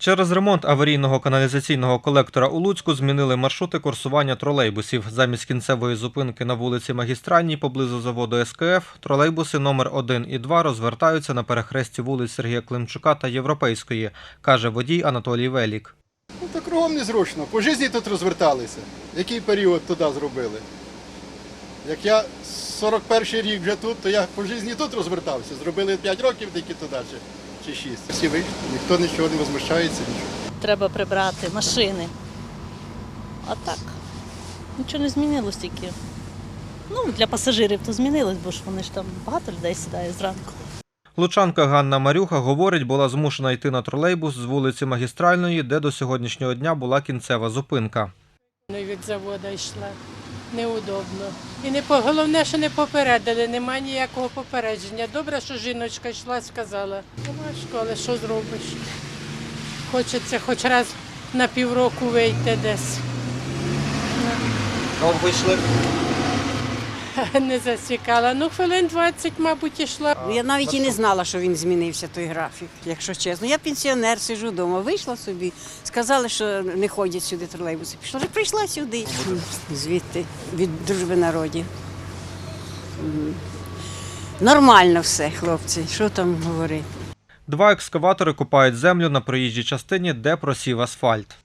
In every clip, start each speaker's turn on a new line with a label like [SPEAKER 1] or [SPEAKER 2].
[SPEAKER 1] Через ремонт аварійного каналізаційного колектора у Луцьку змінили маршрути курсування тролейбусів. Замість кінцевої зупинки на вулиці Магістральній поблизу заводу СКФ тролейбуси номер 1 і 2 розвертаються на перехресті вулиць Сергія Климчука та Європейської, каже водій Анатолій Велік.
[SPEAKER 2] Ну, так кругом незручно. По житті тут розверталися. Який період туди зробили? Як я 41 рік вже тут, то я по житті тут розвертався. Зробили 5 років, тільки туди ще. 206. Всі вийшли, ніхто нічого не возмущається. Нічого.
[SPEAKER 3] Треба прибрати машини. А так, нічого не змінилось тільки. Ну, для пасажирів то змінилось, бо ж вони ж там багато людей сідає зранку.
[SPEAKER 1] Лучанка Ганна Марюха говорить, була змушена йти на тролейбус з вулиці Магістральної, де до сьогоднішнього дня була кінцева зупинка.
[SPEAKER 4] Ну, від заводу йшла. Неудобно. І не по головне, що не попередили, немає ніякого попередження. Добре, що жіночка йшла, сказала. Нема школи, що зробиш? Хочеться хоч раз на півроку вийти десь.
[SPEAKER 1] Довго йшли?
[SPEAKER 4] Не засікала. Ну, хвилин 20, мабуть, йшла.
[SPEAKER 5] Я навіть і не знала, що він змінився той графік, якщо чесно. Я пенсіонер, сижу вдома, вийшла собі, сказали, що не ходять сюди тролейбуси. Пішла, прийшла сюди, звідти, від дружби народів. Нормально все, хлопці, що там говорити.
[SPEAKER 1] Два екскаватори копають землю на проїжджій частині, де просів асфальт.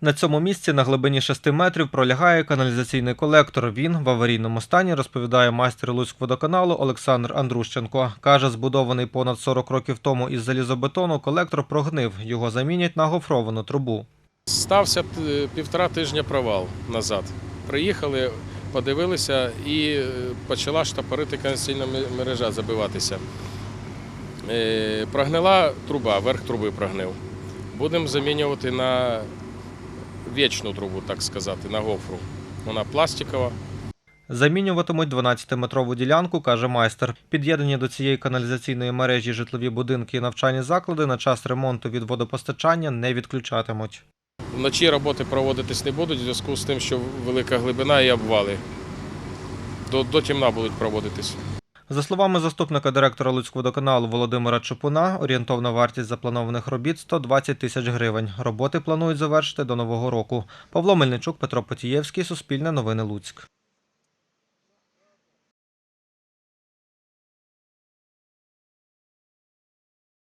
[SPEAKER 1] На цьому місці на глибині 6 метрів пролягає каналізаційний колектор. Він в аварійному стані, розповідає майстер Луцькводоканалу Олександр Андрущенко. Каже, збудований понад 40 років тому із залізобетону, колектор прогнив. Його замінять на гофровану трубу.
[SPEAKER 6] Стався е, півтора тижня провал назад. Приїхали, подивилися і е, почала штапорити каналізаційна мережа забиватися. Е, Прогнила труба, верх труби прогнив. Будемо замінювати на вічну трубу, так сказати, на гофру. Вона пластикова.
[SPEAKER 1] Замінюватимуть 12-метрову ділянку, каже майстер. Під'єднані до цієї каналізаційної мережі житлові будинки і навчальні заклади на час ремонту від водопостачання не відключатимуть.
[SPEAKER 6] Вночі роботи проводитись не будуть в зв'язку з тим, що велика глибина і обвали. До, до темна будуть проводитись.
[SPEAKER 1] За словами заступника директора Луцькводоканалу Володимира Чупуна, орієнтовна вартість запланованих робіт 120 тисяч гривень. Роботи планують завершити до нового року. Павло Мельничук, Петро Потієвський, Суспільне новини Луцьк.